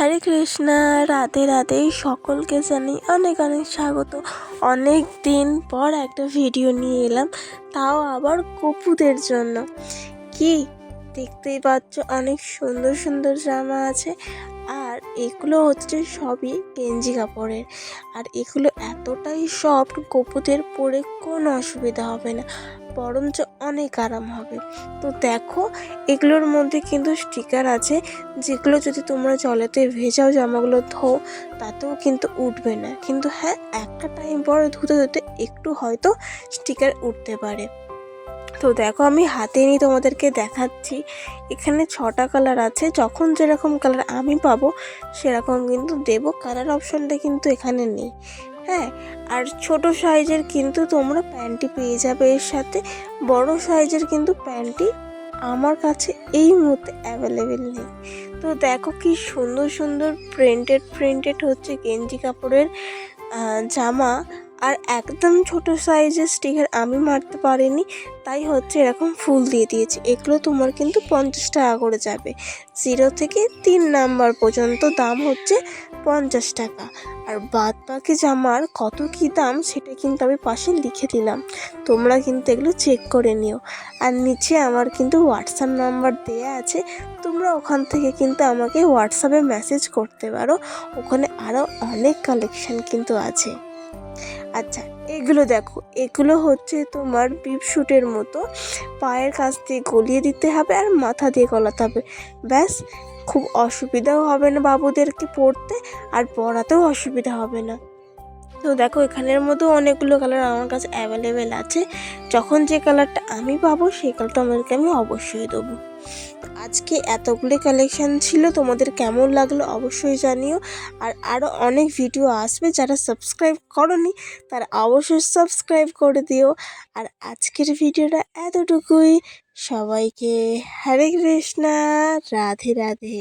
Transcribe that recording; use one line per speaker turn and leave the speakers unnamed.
হরে কৃষ্ণা রাতে রাতে সকলকে জানি অনেক অনেক স্বাগত। অনেক দিন পর একটা ভিডিও নিয়ে এলাম, তাও আবার কপুদের জন্য। কি দেখতেই পাচ্ছ, অনেক সুন্দর সুন্দর জামা আছে এগুলো হচ্ছে সবই গেঞ্জি কাপড়ের। আর এগুলো এতটাই সফট কপুদের পরে কোনো অসুবিধা হবে না। বরঞ্চ অনেক আরাম হবে। তো দেখো, এগুলোর মধ্যে কিন্তু স্টিকার আছে, যেগুলো যদি তোমরা জলেতে ভেজাও জামাগুলো ধো তাতেও কিন্তু উঠবে না। কিন্তু হ্যাঁ একটা টাইম পরে ধুতে ধুতে একটু হয়তো স্টিকার উঠতে পারে। তো দেখো আমি হাতে নিয়ে তোমাদেরকে দেখাচ্ছি। এখানে ছটা কালার আছে, যখন যেরকম কালার আমি পাবো, সেরকম কিন্তু দেবো। কালার অপশানটা কিন্তু এখানে নেই হ্যাঁ? আর ছোট সাইজের কিন্তু তোমরা প্যান্টটি পেয়ে যাবে এর সাথে। বড় সাইজের কিন্তু প্যান্টটি আমার কাছে এই মুহূর্তে অ্যাভেলেবেল নেই। তো দেখো কি সুন্দর সুন্দর প্রিন্টেড প্রিন্টেড হচ্ছে গেঞ্জি কাপড়ের জামা। আর একদম ছোট সাইজের স্টিকার আমি মারতে পারিনি, তাই হচ্ছে এরকম ফুল দিয়ে দিয়েছি। এগুলো তোমার কিন্তু পঞ্চাশ টাকা করে যাবে। জিরো থেকে তিন নাম্বার পর্যন্ত দাম হচ্ছে পঞ্চাশ টাকা। আর বাদ বাকি জামার কত কী দাম, সেটা কিন্তু আমি পাশে লিখে দিলাম। তোমরা কিন্তু এগুলো চেক করে নিও। আর নিচে আমার কিন্তু হোয়াটসঅ্যাপ নাম্বার দেয়া আছে। তোমরা ওখান থেকে কিন্তু আমাকে হোয়াটসঅ্যাপে মেসেজ করতে পারো। ওখানে আরও অনেক কালেকশন কিন্তু আছে। আচ্ছা এগুলো দেখো। এগুলো হচ্ছে তোমার বিপশুটের মতো পায়ের কাছ দিয়ে গলিয়ে দিতে হবে আর মাথা দিয়ে গলাতে হবে। ব্যাস, খুব অসুবিধাও হবে না বাবুদেরকে পড়তে আর পড়াতেও অসুবিধা হবে না। তো দেখো এখানের মধ্যেও অনেকগুলো কালার আমার কাছে অ্যাভেলেবেল আছে। যখন যে কালারটা আমি পাবো, সেই কালারটা আমাদেরকে আমি অবশ্যই দেবো। আজকে এতগুলি কালেকশান ছিল, তোমাদের কেমন লাগল অবশ্যই জানিও। আর আরও অনেক ভিডিও আসবে, যারা সাবস্ক্রাইব করনি, তারা অবশ্যই সাবস্ক্রাইব করে দিও। আর আজকের ভিডিওটা এতটুকুই। সবাইকে হরে কৃষ্ণা, রাধে রাধে।